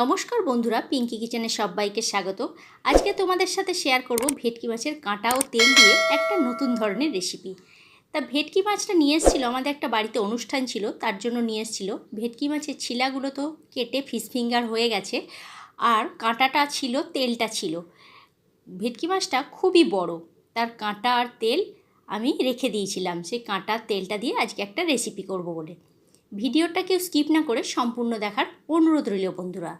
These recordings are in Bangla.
নমস্কার বন্ধুরা পিঙ্কি কিচেনে সবাইকে স্বাগত আজকে তোমাদের সাথে শেয়ার করব ভেটকি মাছের কাঁটা ও তেল দিয়ে একটা নতুন ধরনের রেসিপি তা ভেটকি মাছটা নিয়ে এসেছিল, আমাদের একটা বাড়িতে অনুষ্ঠান ছিল, তার জন্য নিয়ে এসেছিল। ভেটকি মাছের ছিলাগুলো তো কেটে ফিশ ফিঙ্গার হয়ে গেছে, আর কাঁটাটা ছিল, তেলটা ছিল। ভেটকি মাছটা খুবই বড়, তার কাঁটা আর তেল আমি রেখে দিয়েছিলাম। সেই কাঁটা, তেলটা দিয়ে আজকে একটা রেসিপি করব বলে। ভিডিওটা কেউ স্কিপ না করে সম্পূর্ণ দেখার অনুরোধ রইল বন্ধুরা।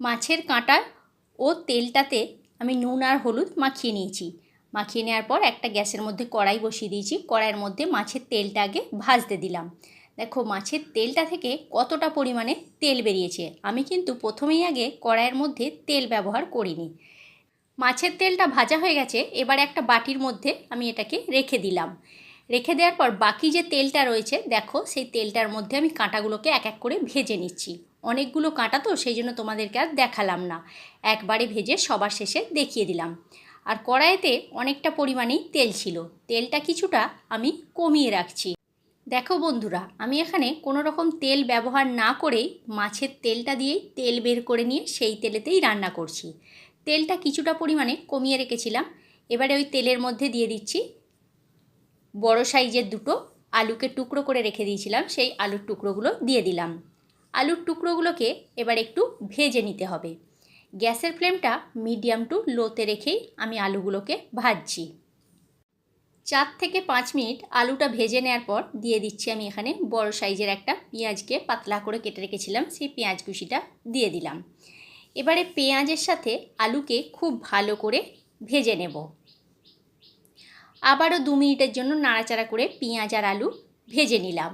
মাছের কাঁটা ও তেলটাতে আমি নুন আর হলুদ মাখিয়ে নিয়েছি। মাখিয়ে নেওয়ার পর একটা গ্যাসের মধ্যে কড়াই বসিয়ে দিয়েছি। কড়াইয়ের মধ্যে মাছের তেলটা আগে ভাজতে দিলাম। দেখো, মাছের তেলটা থেকে কতটা পরিমাণে তেল বেরিয়েছে? আমি কিন্তু প্রথমেই আগে কড়াইয়ের মধ্যে তেল ব্যবহার করিনি। মাছের তেলটা ভাজা হয়ে গেছে। এবার একটা বাটির মধ্যে আমি এটাকে রেখে দিলাম। রেখে দেওয়ার পর বাকি যে তেলটা রয়েছে, দেখো সেই তেলটার মধ্যে আমি কাঁটাগুলোকে এক এক করে ভেজে নিচ্ছি। অনেকগুলো কাঁটা তো সেই জন্য তোমাদেরকে আর দেখালাম না। একবারে ভেজে সবার শেষে দেখিয়ে দিলাম। আর কড়াইতে অনেকটা পরিমাণেই তেল ছিল। তেলটা কিছুটা আমি কমিয়ে রাখছি। দেখো বন্ধুরা, আমি এখানে কোনো রকম তেল ব্যবহার না করেই মাছের তেলটা দিয়েই তেল বের করে নিয়ে সেই তেলেতেই রান্না করছি। তেলটা কিছুটা পরিমাণে কমিয়ে রেখেছিলাম। এবারে ওই তেলের মধ্যে দিয়ে দিচ্ছি বড় সাইজের দুটো আলুকে টুকরো করে রেখে দিয়েছিলাম, সেই আলুর টুকরোগুলো দিয়ে দিলাম। আলুর টুকরোগুলোকে এবার একটু ভেজে নিতে হবে। গ্যাসের ফ্লেমটা মিডিয়াম টু লোতে রেখেই আমি আলুগুলোকে ভাজছি। চার থেকে পাঁচ মিনিট আলুটা ভেজে নেওয়ার পর দিয়ে দিচ্ছি আমি এখানে বড় সাইজের একটা পেঁয়াজকে পাতলা করে কেটে রেখেছিলাম, সেই পেঁয়াজ কুচিটা দিয়ে দিলাম। এবারে পেঁয়াজের সাথে আলুকে খুব ভালো করে ভেজে নেব। আবারও দু মিনিটের জন্য নাড়াচাড়া করে পেঁয়াজ আর আলু ভেজে নিলাম।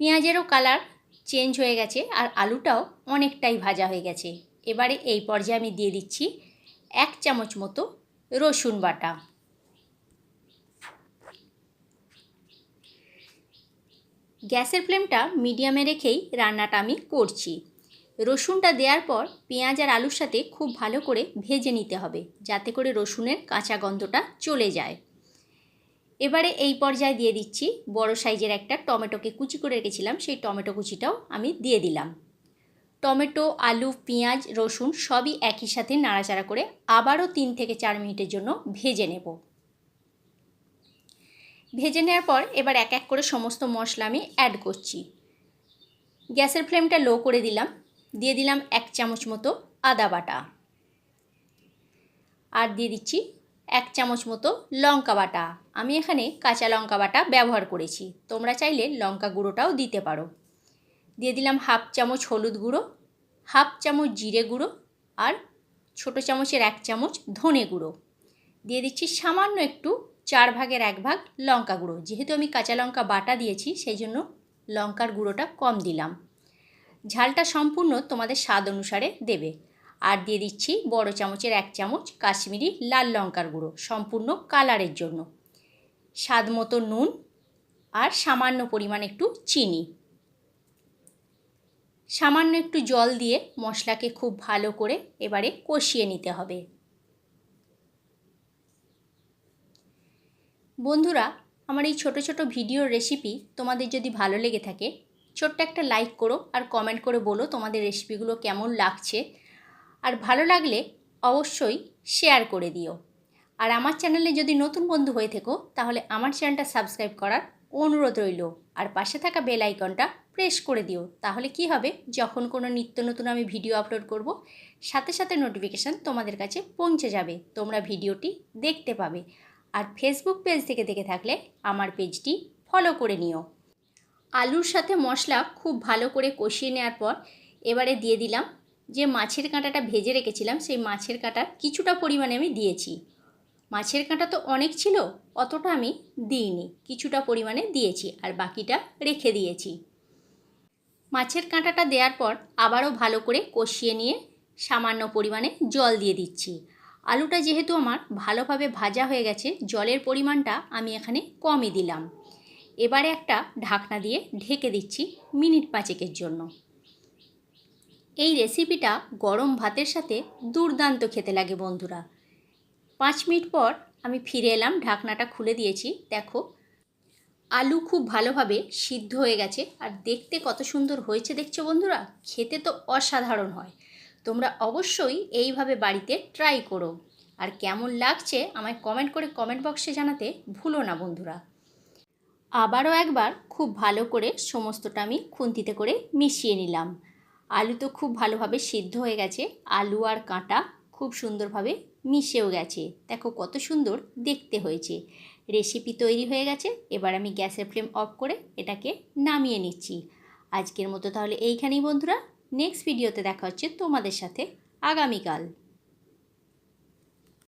পেঁয়াজেরও কালার চেঞ্জ হয়ে গেছে আর আলুটাও অনেকটাই ভাজা হয়ে গেছে। এবারে এই পর্যায়ে আমি দিয়ে দিচ্ছি এক চামচ মতো রসুন বাটা। গ্যাসের ফ্লেমটা মিডিয়ামে রেখেই রান্নাটা আমি করছি। রসুনটা দেওয়ার পর পেঁয়াজ আর আলুর সাথে খুব ভালো করে ভেজে নিতে হবে, যাতে করে রসুনের কাঁচা গন্ধটা চলে যায়। এবারে এই পর্যায়ে দিয়ে দিচ্ছি বড় সাইজের একটা টমেটোকে কুচি করে রেখেছিলাম, সেই টমেটো কুচিটাও আমি দিয়ে দিলাম। টমেটো, আলু, পেঁয়াজ, রসুন সবই একই সাথে নাড়াচাড়া করে আবারও তিন থেকে চার মিনিটের জন্য ভেজে নেব। ভেজে নেওয়ার পর এবার এক এক করে সমস্ত মশলা আমি অ্যাড করছি। গ্যাসের ফ্লেমটা লো করে দিলাম দিয়ে দিলাম এক চামচ মতো আদা বাটা। আর দিয়ে দিচ্ছি এক চামচ মতো লঙ্কা বাটা। আমি এখানে কাঁচা লঙ্কা বাটা ব্যবহার করেছি। তোমরা চাইলে লঙ্কা গুঁড়োটাও দিতে পারো। দিয়ে দিলাম হাফ চামচ হলুদ গুঁড়ো, হাফ চামচ জিরে গুঁড়ো আর ছোটো চামচের এক চামচ ধনে গুঁড়ো। দিয়ে দিচ্ছি সামান্য একটু চার ভাগের এক ভাগ লঙ্কা গুঁড়ো। যেহেতু আমি কাঁচা লঙ্কা বাটা দিয়েছি, সেই জন্য লঙ্কার গুঁড়োটা কম দিলাম। ঝালটা সম্পূর্ণ তোমাদের স্বাদ অনুসারে দেবে। আর দিয়ে দিচ্ছি বড় চামচের এক চামচ কাশ্মীরি লাল লঙ্কার গুঁড়ো, সম্পূর্ণ কালারের জন্য। স্বাদ মতো নুন আর সামান্য পরিমাণ একটু চিনি। সামান্য একটু জল দিয়ে মশলাকে খুব ভালো করে এবারে কষিয়ে নিতে হবে। বন্ধুরা, আমার এই ছোট ছোট ভিডিওর রেসিপি তোমাদের যদি ভালো লেগে থাকে ছোট্ট একটা লাইক করো আর কমেন্ট করে বলো তোমাদের রেসিপিগুলো কেমন লাগছে। আর ভালো লাগলে অবশ্যই শেয়ার করে দিও। আর আমার চ্যানেলে যদি নতুন বন্ধু হয়ে থেকো, তাহলে আমার চ্যানেলটা সাবস্ক্রাইব করার অনুরোধ রইল। আর পাশে থাকা বেল আইকনটা প্রেস করে দিও। তাহলে কি হবে? যখন কোনো নিত্য নতুন আমি ভিডিও আপলোড করব, সাথে সাথে নোটিফিকেশান তোমাদের কাছে পৌঁছে যাবে। তোমরা ভিডিওটি দেখতে পাবে। আর ফেসবুক পেজ থেকে দেখে থাকলে আমার পেজটি ফলো করে নিও। আলুর সাথে মশলা খুব ভালো করে কষিয়ে নেওয়ার পর এবারে দিয়ে দিলাম যে মাছের কাঁটাটা ভেজে রেখেছিলাম, সেই মাছের কাঁটার কিছুটা পরিমাণে আমি দিয়েছি। মাছের কাঁটা তো অনেক ছিল, অতটা আমি দিইনি, কিছুটা পরিমাণে দিয়েছি আর বাকিটা রেখে দিয়েছি। মাছের কাঁটাটা দেওয়ার পর আবারও ভালো করে কষিয়ে নিয়ে সামান্য পরিমাণে জল দিয়ে দিচ্ছি। আলুটা যেহেতু আমার ভালোভাবে ভাজা হয়ে গেছে, জলের পরিমাণটা আমি এখানে কমই দিলাম। এবারে একটা ঢাকনা দিয়ে ঢেকে দিচ্ছি মিনিট পাঁচেকের জন্য। এই রেসিপিটা গরম ভাতের সাথে দুর্দান্ত খেতে লাগে বন্ধুরা। পাঁচ মিনিট পর আমি ফিরে এলাম, ঢাকনাটা খুলে দিয়েছি। দেখো, আলু খুব ভালোভাবে সিদ্ধ হয়ে গেছে। আর দেখতে কত সুন্দর হয়েছে দেখছ বন্ধুরা? খেতে তো অসাধারণ হয়। তোমরা অবশ্যই এইভাবে বাড়িতে ট্রাই করো। আর কেমন লাগছে আমায় কমেন্ট করে কমেন্ট বক্সে জানাতে ভুলো না বন্ধুরা। আবারও একবার খুব ভালো করে সমস্তটা আমি খুন্তিতে করে মিশিয়ে নিলাম। আলু তো খুব ভালোভাবে সিদ্ধ হয়ে গেছে। আলু আর কাঁটা খুব সুন্দরভাবে মিশেও গেছে। দেখো কত সুন্দর দেখতে হয়েছে। রেসিপি তৈরি হয়ে গেছে। এবার আমি গ্যাসের ফ্লেম অফ করে এটাকে নামিয়ে নিচ্ছি। আজকের মতো তাহলে এইখানেই বন্ধুরা। নেক্সট ভিডিওতে দেখা হচ্ছে তোমাদের সাথে আগামীকাল।